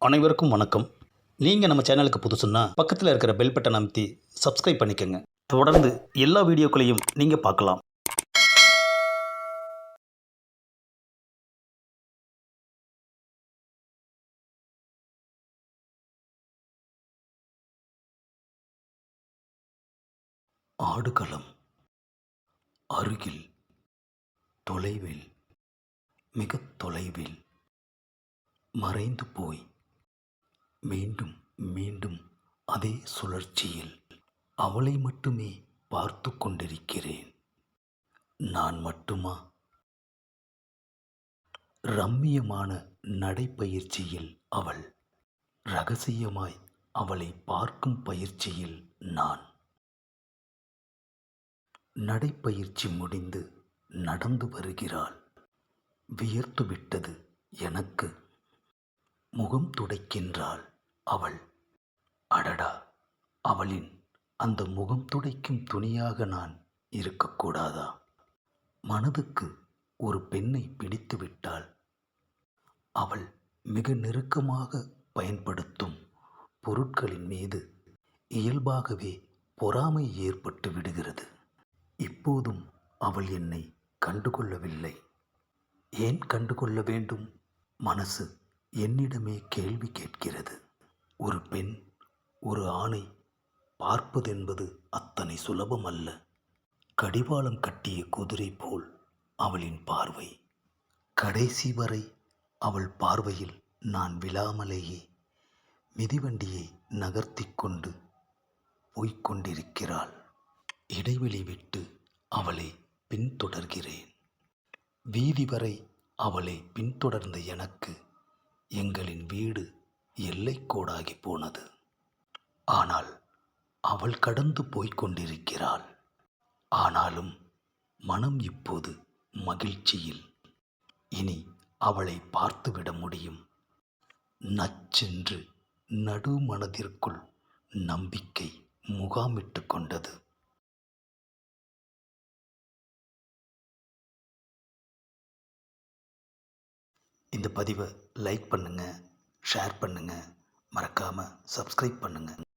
அனைவருக்கும் வணக்கம். நீங்கள் நம்ம சேனலுக்கு புதுசுன்னா பக்கத்தில் இருக்கிற பெல் பட்டன் அமைத்தி சப்ஸ்கிரைப் பண்ணிக்கோங்க. தொடர்ந்து எல்லா வீடியோக்களையும் நீங்கள் பார்க்கலாம். ஆடுகளம் அருகில் தொலைவில் மிகத் தொலைவில் மறைந்து போய் மீண்டும் மீண்டும் அதே சுழற்சியில் அவளை மட்டுமே பார்த்து கொண்டிருக்கிறேன். நான் மட்டுமா? ரம்மியமான நடைப்பயிற்சியில் அவள் ரகசியமாய் அவளை பார்க்கும் பயிற்சியில் நான். நடைப்பயிற்சி முடிந்து நடந்து வருகிறாள். வியர்த்துவிட்டது எனக்கு. முகம் துடைக்கின்றாள். அவள். அடடா அவளின் அந்த முகம் துடைக்கும் துணியாக நான் இருக்கக்கூடாதா மனதுக்கு ஒரு பெண்ணை பிடித்து விட்டால் அவள் மிக நெருக்கமாக பயன்படுத்தும் பொருட்களின் மீது இயல்பாகவே பொறாமை ஏற்பட்டு விடுகிறது. இப்போதும் அவள் என்னை கண்டுகொள்ளவில்லை. ஏன் கண்டுகொள்ள வேண்டும்? மனசு என்னிடமே கேள்வி கேட்கிறது. ஒரு ஆணை பார்ப்பதென்பது அத்தனை சுலபம் அல்ல கடிவாளம் கட்டிய குதிரை போல் அவளின் பார்வை. கடைசி வரை அவள் பார்வையில் நான் விழாமலேயே மிதிவண்டியை நகர்த்தி கொண்டு போய்க் கொண்டிருக்கிறாள் இடைவெளி விட்டு அவளை பின்தொடர்கிறேன். வீதி வரை அவளை பின்தொடர்ந்த எனக்கு எங்களின் வீடு எல்லைக்கோடாகி போனது. அவள் கடந்து போய்க் கொண்டிருக்கிறாள் ஆனாலும் மனம் இப்போது மகிழ்ச்சியில். இனி அவளை பார்த்துவிட முடியும். நச்சென்று நடு மனதிற்குள் நம்பிக்கை முகாமிட்டு கொண்டது. இந்த பதிவை லைக் பண்ணுங்கள் ஷேர் பண்ணுங்கள் மறக்காமல் சப்ஸ்கிரைப் பண்ணுங்கள்